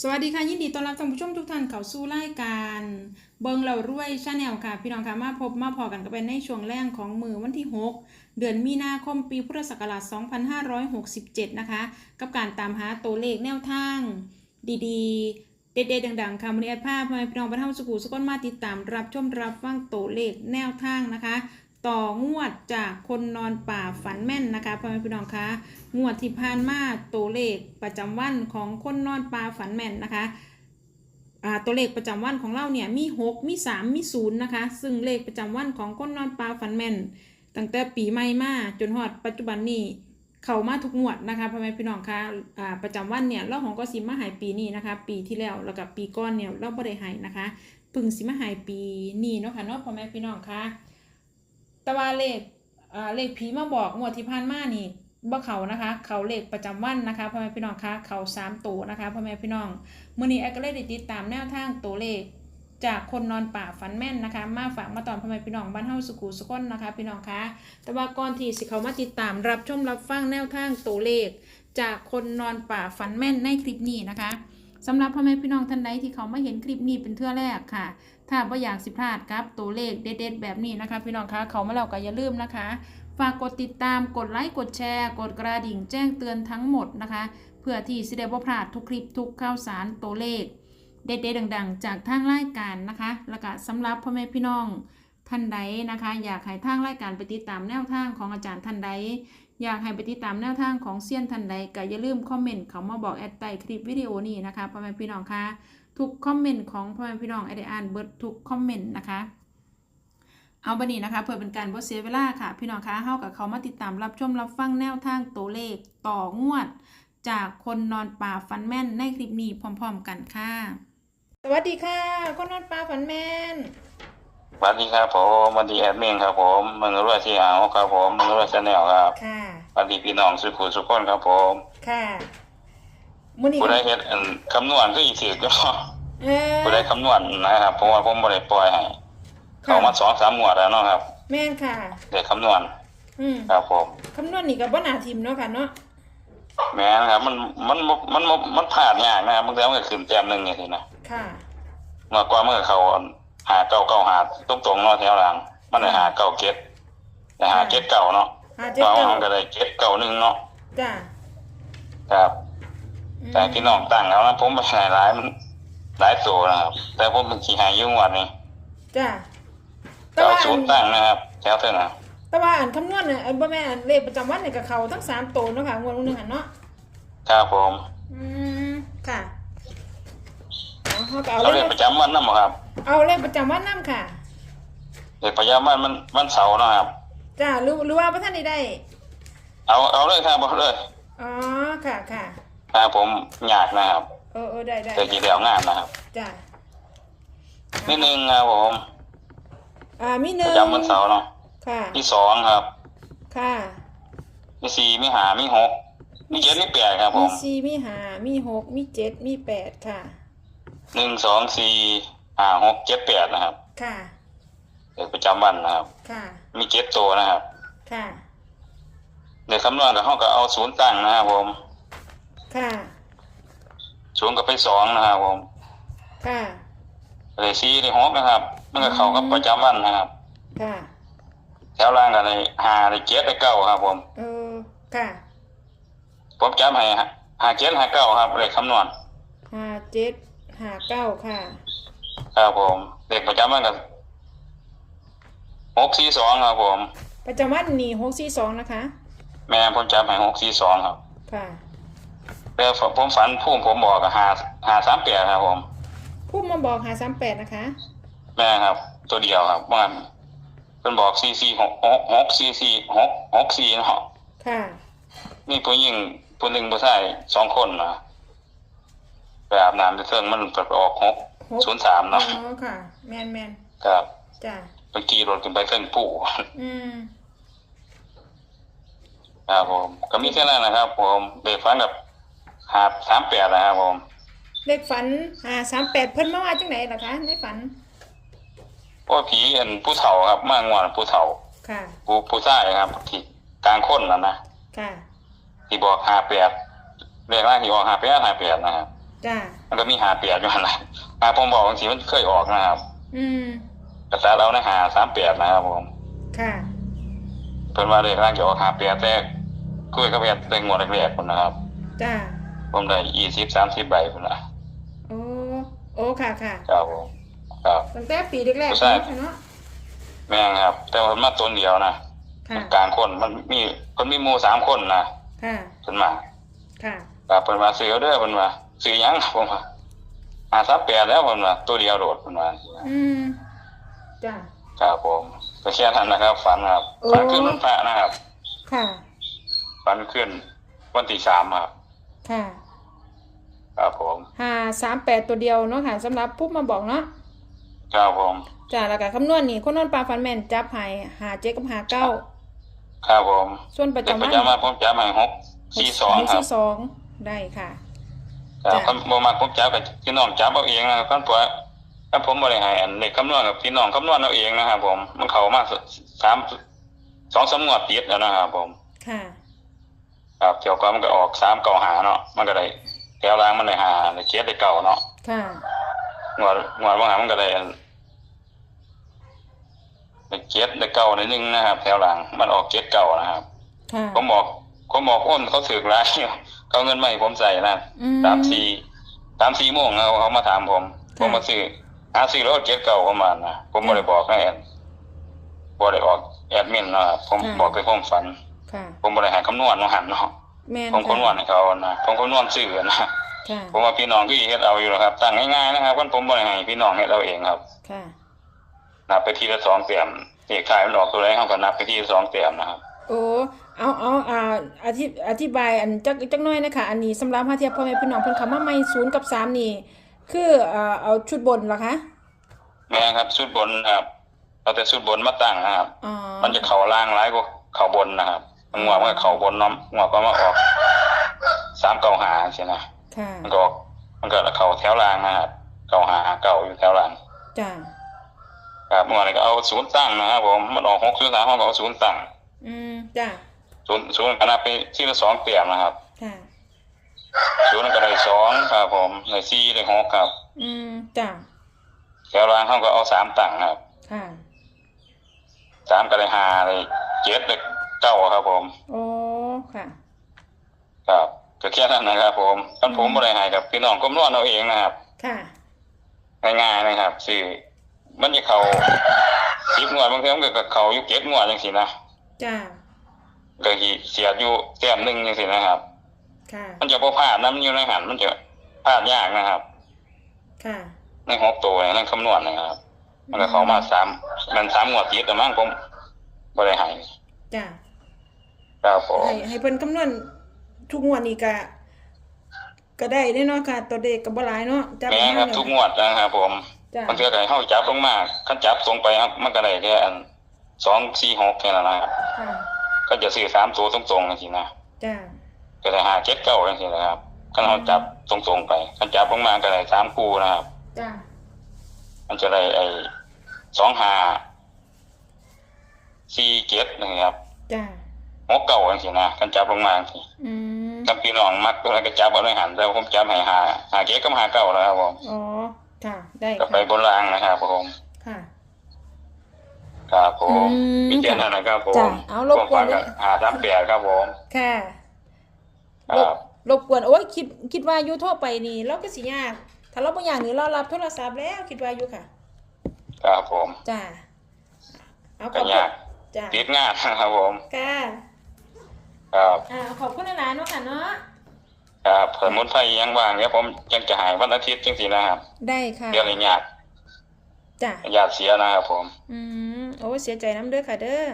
สวัสดีค่ะ ยินดีต้อนรับท่านผู้ชมทุกท่านเข้าสู่รายการ เบิงเรารวยชาแนลค่ะ พี่น้องค่ะมาพบมาพอกันกันไปในช่วงแรกของมือวันที่ 6 เดือนมีนาคมปีพุทธศักราช 2567 นะคะ กับการตามหาตัวเลขแนวทาง ดีๆ เด็ดๆดังๆค่ะวันนี้ภาพพี่น้องบรรเทาสุขุสุขนมาติดตามรับชมรับฟังตัวเลขแนวทางนะคะ ต่องวดจากคนนอนป่าฝันแม่นนะคะพ่อแม่พี่น้องคะงวดที่ผ่านมาตัวเลขประจำวันของคนนอนป่าฝันแม่นนะคะตัวเลขประจำวันของเราเนี่ยมี 6 มี 3 มี0นะคะ ซึ่งเลขประจำวันของคนนอนป่าฝันแม่นตั้งแต่ปีใหม่มาจนฮอดปัจจุบันนี้เข้ามาทุกงวดนะคะพ่อแม่พี่น้องคะอ่าประจำวันเนี่ยเราของก็สิมาหายปีนี้นะคะ ปีที่แล้วแล้วกับปีก่อนเนี่ยเราบ่ได้หายนะคะ พึ่งสิมาหายปีนี้เนาะค่ะเนาะพ่อแม่พี่น้องคะ แต่ว่าเลขอ่าเลขผีมาบอกงวดที่ผ่านมานี่บ่เขานะคะ เขาเลขประจำวันนะคะพ่อแม่พี่น้องคะเขาสามตัวนะคะพ่อแม่พี่น้องมือนี้แอดก็เลยได้ติดตามแนวทางตัวเลข จากคนนอนป่าฝันแม่นนะคะ มาฝากมาตอนพ่อแม่พี่น้องบ้านเฮาสุขุสุขนนะคะ พี่น้องคะแต่ว่าก่อนที่สิเขามาติดตามรับชมรับฟังแนวทางตัวเลข จากคนนอนป่าฝันแม่นในคลิปนี้นะคะ สำหรับพ่อแม่พี่น้องท่านใดที่เขามาเห็นคลิปนี้เป็นเทื่อแรกค่ะ ถ้าบ่าอยากสิพลาดครับตัวเลขเด็ดๆแบบนี้นะคะ พี่น้องคะเขามาแล้วก็อย่าลืมนะคะ ฝากกดติดตามกดไลค์กดแชร์ กดกระดิ่งแจ้งเตือนทั้งหมดนะคะ เพื่อที่สิได้บ่พลาดทุกคลิปทุกข่าวสารตัวเลข เด็ดๆดังๆ จากทางรายการนะคะ แล้วก็สำหรับพ่อแม่พี่น้องท่านใดนะคะ อยากให้ทางรายการไปติดตามแนวทางของอาจารย์ท่านใด อยากให้ไปติดตามแนวทางของเซียนท่านใดก็อย่าลืมคอมเมนต์เขามาบอกแอดใต้คลิปวิดีโอนี้นะคะพ่อแม่พี่น้องคะทุกคอมเมนต์ของพ่อแม่พี่น้องไอได้อ่านเบิร์ดทุกคอมเมนต์นะคะเอาบันนี้นะคะเพื่อเป็นการบ่เสียเวลาค่ะ พี่น้องคะเฮากับเขามาติดตามรับชมรับฟังแนวทางตัวเลขต่องวด จากคนนอนป่าฟันแม่นในคลิปนี้พร้อม ๆ กันค่ะ สวัสดีค่ะ คนนอนป่าฟันแม่น สวัสดีครับผมสวัสดีแอดมินครับผมมึงรู้ที่เอาครับผมมึงรู้ชาแนลครับค่ะ สวัสดีพี่น้องสุขุสุขคนครับผมค่ะมื้อนี้ผู้ใดเฮ็ดอันคำนวณก็อีกสิก็เออผู้ใดคำนวณนะครับเพราะว่าผมบ่ได้ปล่อยให้เข้ามาสองสามหมวดแล้วเนาะครับแม่นค่ะเด็กคำนวณอืมครับผมคำนวณนี่ก็บ่น่าทิมเนาะค่ะเนาะแม่นครับ มันมันมันมันมันมันผ่านยากนะครับบางทีมันก็ขึ้นแต้มหนึงนี่สินะค่ะเมื่อก่อนมันก็เข้า หาเก่าเก่าหาตรงตรงๆเนาะแถวหลัง มันได้หาเก่าเก็ดแต่หาเก็ดเก่าเนาะหาเจ็ดตอนเก้ามันก็ได้เก็ดเก่าหนึงเนาะจ้าครับ อืมแต่พี่น้องตั้งแล้วนะผมไม่ใช่หลายมันหลายตัวนะครับ แต่ผมเป็นขี่หายยุ่งวันนี้จ้าแต่เอาว่าศูนย์ตั้งนะครับ แถวเท่านั้นแต่ว่าอันคำนวณน่ะอันบ่แม่นอันเลขประจำวันเนี่ยกับเขาทั้งสามตัวเนาะค่ะงวดนึงหันเนาะครับผม อืมค่ะ เอาเขาก็เอาเราเลเรียขกประจำวันนั่นหรอครับเอาเลขประจำวันนํค่ะเรียกประจำวันมันวันเสาร์นะครับ จ้าหรือหรือว่าพระท่านได้ได้ เอาเอาเลยครับเอาเลยอ๋อ ค่ะค่ะครับผมอยากนะครับเออเออได้ได้แต่กี่เดียวงานนะครับจ้านิดนึงครับผมอ่ามีหปนึ่งระจำวันเสาร์เนาะค่ะมีสองครับค่ะมีสี่มีหามีหกมีเจ็ดมีแปดครับผมีมสี่มีห้ามีหกมีเจ็ดมีแปดค่ะ หนึ่งสองสี่ห้าหกเจ็ดแปดนะครับค่ะเด็กประจำวันนะครับ ค่ะ มีเจ็ดตัวนะครับค่ะเด็กคำนวณกับห้องก็เอาศูนย์ตั้งนะครับผมค่ะ ศูนย์ก็ไปสองนะครับผมค่ะ เลยซีเลยหกนะครับมันก็เข้ากับประจำวันนะครับ ค่ะ แถวล่างกันเลยหาเลยเจ็ดเลยเก้าครับผม เออ ค่ะผมจำให้หาเจ็ดหาเก้าครับเลขคำนวณห้าเจ็ด ห้าเก้าค่ะ ครับผมเลขประจำวันกับหกสี่สองครับผม ประจำวันนี่หกสี่สองนะคะ แม่ผมจำให้หกสี่สองครับค่ะแล้วผมฝันพุ่มผมบอกกับหาหาสามแปดครับผมผู้มาบอกหาสามแปดนะคะ แม่ครับ ตัวเดียวครับว่าเป็นบอกสี่สี่หกหกหกสี่สี่หกหกสี่เนาะค่ะนี่ผู้หญิงผู้หนึ่งผู้ชายสองคนนะ ไปอาบน้ำในเครื่องมันไปออกหกหกศูนย์สามอ๋อเนาะค่ะ แมนแมนครับจ้ะเมื่อกี้รถขึ้นไปเครื่องปู่ อืมครับผม ก็มีแค่นั้นนะครับ ผมเด็กฟันกับหาสามแปดนะครับผม เลขฝันหาสามแปดเพิ่นมาว่าจังไหนล่ะคะในฝันเพราะผีเห็นผู้เฒ่าครับมากงวนผู้เฒ่า ค่ะ ผู้ผู้ชายครับที่กลางคนนะนะค่ะ ที่บอกหาแปดเรียกร่างที่บอกหาแปดหาแปดนะครับอ จ้ามันก็มีหาเปียดอยู่หั่นล่ะหาผมบอกบางทีมันเคยออกนะครับอืมกระแสเราในหาสามเปียดนะครับผมค่ะเพิ่นว่าเลขร่างจะออกหาเปียดแต่คุยกับเปียดแต่งวดแรกๆพุ่นนะครับ จ้าผมได้ยี่สิบสามสิบใบพุ่นน่ะโอ้โอ้ค่ะค่ะครับผมครับตั้งแต่ปีแรกๆใช่เนาะแม่งครับ แต่ว่ามันมาตัวเดียวนะค่ะกลางคนมันมีคนมีหมู่สามคนนะค่ะเพิ่นมาค่ะครับเพิ่นมาซื้อเอาเด้อเพิ่นว่า ซื้อหยังผมว่าหาซับแปดแล้วเพิ่นว่าตัวเดียวโดดเพิ่นว่าอืมจ้าครับผมก็แค่นั้นนะครับ ฝันครับโอ้ ฝันขึ้นวันพระนะครับค่ะ ฝันขึ้นวันที่สามครับ ค่ะครับผมห้าสามแปดตัวเดียวเนาะค่ะสำหรับปุ๊บมาบอกเนาะครับผมจ้าแล้วก็คำนวณนี่คนนอนปลาฟันแม่นจับใหายหาเจ๊กับหาเก้าครับผมส่วนประเด็กจำปวัระนจำมาผมจับให้หกสี่สองครับ สี่สองได้ค่ะ ครับจ้ะคันบ่มาผมจับกับพี่น้องจับเอาเองนะครับคันผัวคันผมบ่ได้ให้อันเด็กคำนวณกับพี่น้องคำนวณเอาเองนะครับผมมันเข้ามาสามสองสามงวดติดแล้วนะครับผม ค่ะ ครับเกี่ยวกับมันก็ออกสามเก่าหาเนาะมันก็ได้แถวล่างมันได้หาได้เจ็ดได้เก่าเนาะค่ะงวดงวดว่าหามันก็ได้อันได้เจ็ดได้เก่าได้หนึ่งนะครับ แถวล่างมันออกเจ็ดเก่านะครับ ค่ะผมบอกผมบอกอ้นเขาถือร้าย เขาเอาเงินมาให้ผมใส่นะอืม สามสี่สามสี่โมงเขาเขามาถามผม ค่ะ ผมมาซื้อหาซื้อรถเจ็ดเก่าประมาณนะผมไม่ได้บอกให้แอนบ่ได้ออกแอดมินนะครับผมบอกไปผมฝัน ค่ะ ผมบ่ได้ให้คำนวณมาหันเนาะแม่นผมคำนวณให้เขานะผมคำนวณซื้อนะค่ะ ผมว่าพี่น้องก็เฮ็ดเอาอยู่แล้วครับตั้งง่ายๆนะครับกันผมบ่ได้ให้พี่น้องเฮ็ดเอาเองครับค่ะ นับไปทีละสองเตียมเลขท้ายมันออกตัวแรกเขาก็นับไปทีละสองเตียมนะครับ โอ้ เอาเอาอ่าอธิอธิบายอันจักจักหน้อยนะคะอันนี้สำหรับหาเทียบพ่อแม่พี่น้องเพิ่นคำว่าไม่ศูนย์กับสามนี่คือเอ่อเอาชุดบนเหรอคะแม่ครับชุดบนนะครับเราแต่ชุดบนมาตั้งนะครับ อ๋อมันจะเข่าล่างร้ายกว่าเข่าบนนะครับงวดมันก็เข่าบนเน้องงวดก็มาออกสามเก่าหาใช่นะค่ะมันก็ออกมันก็เข่าแถวล่างนะครับเก่าหาเก่าอยู่แถวล่างจ้าครับเมื่อวานนก็เอาศูนย์ตั้งนะครับผมมันออกหกศูนย์สามเขาก็เอาศูนย์ตั้งอืมจ้า ศูนย์ศูนย์ก็นับไปที่ละสองเตียมนะครับค่ะศูนย์ก็ได้สองครับผมได้สี่ได้หกครับ อืมจ้าแถวล่างเขาก็เอาสามตั้งครับค่ะสามก็ได้ห้าได้เจ็ดได้เก้าครับผม โอ้ค่ะ ครับก็แค่นั้นนะครับผมท่านผมบริหารกับพี่น้องก้มนวดเอาเองนะครับ ค่ะ ง่ายๆนะครับสื่อมันจะเขาสิบงวดบางทีมันก็เขาอยู่เก็บงวดจังสินะ จ้า ก็สิเสียอยู่แต้มหนึ่งจังสินะครับ ค่ะ มันจะพอพลาดนะมันอยู่ในหันมันจะพลาดยากนะครับ ค่ะ ในหกตัวเนี่ยนั่นคำนวณนะครับ มันก็เขามาสามมันสามงวดติดแต่มั่งผมบริหารจ้าครับผมให้ให้เพิ่นคำนวณทุกงวดนี่ก็ก็ได้แน่เนาะค่ะ ตัวเด็กก็บ่หลายเนาะจับแม้ครับทุกงวดนะครับผมจ้าบางทีก็ให้เข้าจับลงมาขั้นจับตรงไปครับมันก็ได้แค่อันสองสี่หกแค่นั้นนะครับค่ะ ก็จะซื้อสามตัวตรงๆจริงๆนะจ้าก็ได้หาเจ็ดเก้าจริงๆนะครับขั้นเขาจับตรงๆไปขั้นจับลงมาก็ได้สามคู่นะครับจ้ามันจะได้ไอ้สองหาสี่เจ็ดนะครับจ้าหกเก้าจริงๆนะขั้นจับลงมาจริงอืมถ้าพี่น้องมักตัวไหนก็จับเอาในหันแต่ผมจับให้หาหาเจ็ดก็หาเก้าแล้วครับผมอ๋อค่ะได้ก็ไปค่ะบนรางนะครับผม ค่ะครับผมอืมมีแค่นั้นนะครับผมจ้ะเอารบกวนผมฝากหาสามแปดครับผม ค่ะ ครรับ บรบกวนโอ้ยคิดคิดว่าอยู่โทรไปนี่เราก็สิยาก ถ้าเราบ่อย่างนี้เรารับโทรศัพท์แล้วคิดว่าอยู่ค่ะครับผมจ้าเอาขก็อบคุยาณกจ้าติดงานนะครับผม ค่ะครับอ่าขอบคุณหลายๆเนาะค่ะเนาะครับสมุนไพรยังว่างเดี๋ยวผมยังจะหายวันอาทิตย์จริงๆนะครับได้ค่ะเดี๋ยวนี้ญาติจ้าญาติเสียนะครับผม อืม โอ้ยเสียใจน้ำเด้อค่ะเด้อ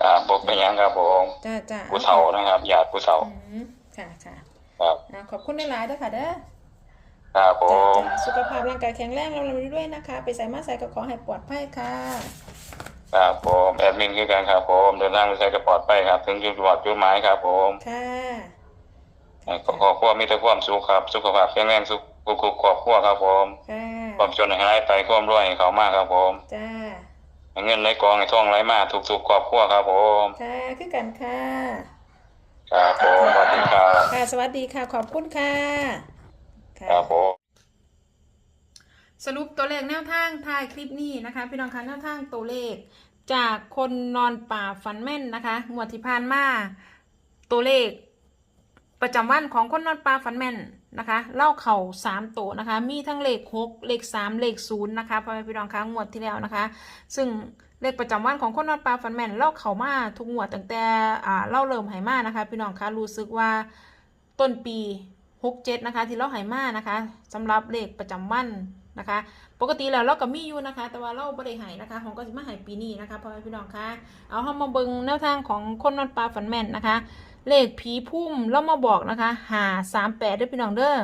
อ่าบอกเป็นหยังครับผมจ้าจ้าผู้เฒ่านะครับญาติผู้เฒ่า อืมค่ะค่ะครับ อ่าขอบคุณหลายๆเด้อค่ะเด้อครับผจ้ามจ้าสุขภาพร่างกายแข็งแรงเราเราด้วยนะคะ ไปใส่มาใส่ก็ขอให้ปลอดภัยค่ะ ครับผมแอดมินคือกันครับผมเดินทางไปใช้กระปลอดไปครับ ถึงจุดปลอดจุดหมายครับผมค่ะให้ขอขอบครัวมีแต่ความสุขครับ สุขภาพแข็งแรงสุขสุขครอบครัวครับผมค่ะความจนให้หายไปความรวยให้เขามากครับผม จ้าให้ เงินในกองให้ทองไหลมาทุกๆครอบครัวครับผมค่ะคือกันค่ะครับผมสวัสดีครับค่ะสวัสดีค่ะขอบคุณค่ะค่ะครับผมสรุปตัวเลขแนวทางท้ายคลิปนี้นะคะ พี่น้องคะแนวทางตัวเลข จากคนนอนป่าฝันแม่นนะคะงวดที่ผ่านมาตัวเลข ประจำวันของคนนอนป่าฝันแม่น นะคะ เล่าเข่าสามตัวนะคะ มีทั้งเลขหกเลขสามเลขศูนย์นะคะพ่อแม่พี่น้องคะงวดที่แล้วนะคะ ซึ่งเลขประจำวันของคนนอนปลาฟันแม่นเล่าเข่ามาทุกงวดตั้งแต่อ่าเล่าเริ่มไหมานะคะ พี่น้องคะรู้สึกว่าต้นปีหกเจ็ดนะคะ ที่เล่าไหมานะคะสำหรับเลขประจำวัน นะคะ ปกติแล้วเราก็มีอยู่นะคะ แต่ว่าเราไม่ได้หายนะคะของก็จะมาหายปีนี้นะคะพ่อแม่พี่น้องคะเอาเข้ามาเบิ่งแนวทางของคนนอนปลาฝันแม่นนะคะ เลขผีพุ่มเรามาบอกนะคะหาสามแปดด้วยพี่น้องเด้อ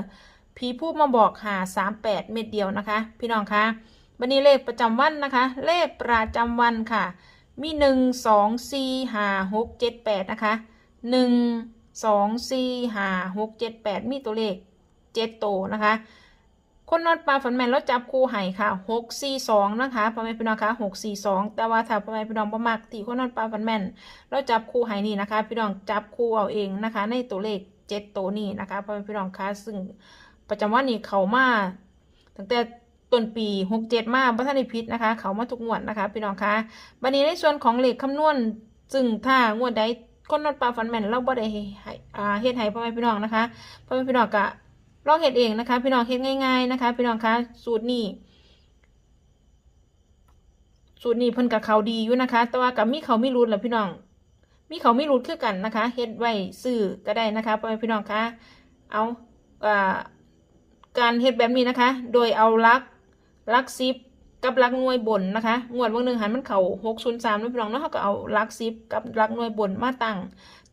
ผีพุ่มมาบอกหาสามแปดเม็ดเดียวนะคะ พี่น้องคะบันนี้เลขประจำวันนะคะ เลขประจำวันค่ะ มีหนึ่งสองสี่ห้าหกเจ็ดแปดนะคะหนึ่งสองสี่ห้าหกเจ็ดแปดมีตัวเลขเจ็ดโตวนะคะ คนนอนปลาฝันแมนแล้วจับคู่ไห่ค่ะหกสี่สองนะคะพ่อแม่พี่น้องคะหกสี่สองแต่ว่าถ้าพ่อแม่พี่น้องประมักตีคนนอนปลาฝันแมนแล้วจับคู่ไห่นี่นะคะ พี่น้องจับคู่เอาเองนะคะ ในตัวเลขเจ็ดตัวนี้นะคะพ่อแม่พี่น้องคะซึ่งประจำวันนี้เขามาตั้งแต่ต้นปีหกเจ็ดมาบัตรนิพิษนะคะ เขามาทุกงวดนะคะ พี่น้องคะวันนี้ในส่วนของเลขคำนวณซึ่งถ้างวดใดคนนอนปลาฝันแมนเราบ่ได้ให้เฮ็ดให้พ่อแม่พี่น้องนะคะพ่อแม่พี่น้องกะ ลองเฮ็ดเองนะคะ พี่น้องเฮ็ดง่าย ๆนะคะ พี่น้องคะสูตรนี้สูตรนี้เพิ่นกับเขาดีอยู่นะคะ แต่ว่ากับมีเขาไม่รุดแหละพี่น้อง มีเขาไม่รุดคือกันนะคะ เฮ็ดไว้ซื้อก็ได้นะคะพ่อแม่พี่น้องคะเอาอ่าการเฮ็ดแบบนี้นะคะ โดยเอาลักลักซิปกับลักหน่วยบนนะคะ งวดวันหนึ่งหันมันเขาหกศูนย์สามนะพี่น้องเนาะเขาก็เอาลักซิปกับลักหน่วยบนมาตั้ง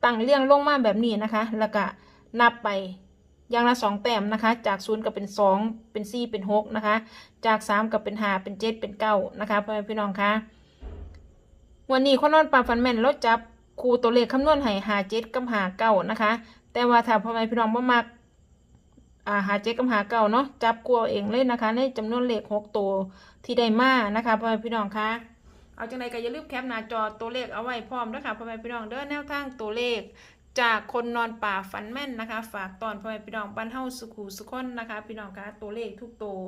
ตั้งเรียงลงมาแบบนี้นะคะ แล้วก็นับไป ย่างละสองแต้มนะคะ จากศูนย์ก็เป็นสองเป็นสี่เป็นหกนะคะ จากสามก็เป็นห้าเป็นเจ็ดเป็นเก้านะคะพ่อแม่พี่น้องคะวันนี้คนนอนปลาฟันแม่นเราจับคูตัวเลขคำนวณให้หาเจ็ดกับหาเก้านะคะ แต่ว่าถ้าพ่อแม่พี่น้องบ่มักอาหาเจ็ดกับหาเก้าเนาะจับกลัวเองเลยนะคะ ในจำนวนเลขหกตัวที่ได้มานะคะพ่อแม่พี่น้องคะเอาจังไรก็อย่าลืมแคปหน้าจอตัวเลขเอาไว้พร้อมด้วยค่ะพ่อแม่พี่น้องเด้อแนวทางตัวเลข จากคนนอนป่าฝันแม่นนะคะ ฝากตอนพ่อแม่พี่น้องบ้านเฮาสุขูสุขคนนะคะ พี่น้องคะตัวเลขทุกตัว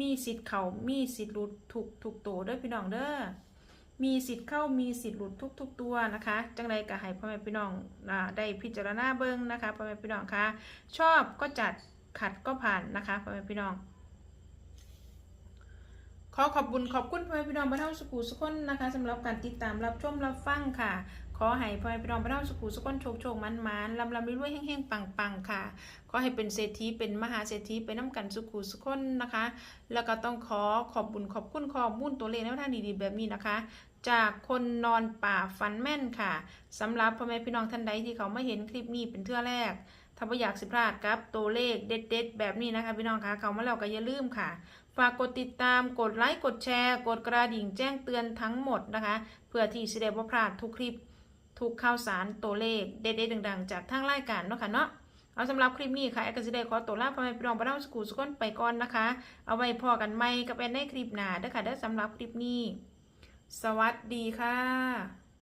มีสิทธิ์เขามีสิทธิ์หลุดทุกทุกตัวด้อพี่น้องเด้อมีสิทธิ์เข้ามีสิทธิ์หลุดทุกทุกตัวนะคะ จังไรก็ให้พ่อแม่พี่น้องได้พิจารณาเบิ่งนะคะพ่อแม่พี่น้องคะชอบก็จัดขัดก็ผ่านนะคะพ่อแม่พี่น้อง ขอขอบคุณขอบคุณพ่อแม่พี่น้องบ้านเฮาสุขูสุขคนนะคะสำหรับการติดตามรับชมรับฟังค่ะ ขอให้พ่อแม่พี่น้องบ้านเฮาสุขูสุขนโชคโชคมันมันลำลำรวยๆแห้งๆปังๆค่ะ ขอให้เป็นเศรษฐีเป็นมหาเศรษฐีไปน้ำกันสุขูสุขนนะคะ แล้วก็ต้องขอขอบบุญขอบคุณข้อมูลตัวเลขแนวทางดีๆแบบนี้นะคะ จากคนนอนป่าฝันแม่นค่ะสำหรับพ่อแม่พี่น้องท่านใดที่เขาไมาเห็นคลิปนี้เป็นเทื่อแรกถ้าไม่อยากสิพลาดกับตัวเลขเด็ด ๆ แบบนี้นะคะ พี่น้องคะเขามาแล้วก็อย่าลืมค่ะฝากกดติดตามกดไลค์กดแชร์ กดกระดิ่งแจ้งเตือนทั้งหมดนะคะ เพื่อที่จะได้บ่พลาดทุกคลิป ทุกข่าวสารตัวเลขเด็ดๆดังๆ จากทางรายการเนาะค่ะเนาะเอาสำหรับคลิปนี้ค่ะแอคซิเด้ขอตัวลาพ่อแม่พี่น้องบ้านเราสกูสกอนไปก่อนนะคะ เอาไว้พอกันใหม่กับแอนในคลิปหน้าเด้อค่ะเด้อสำหรับคลิปนี้ สวัสดีค่ะ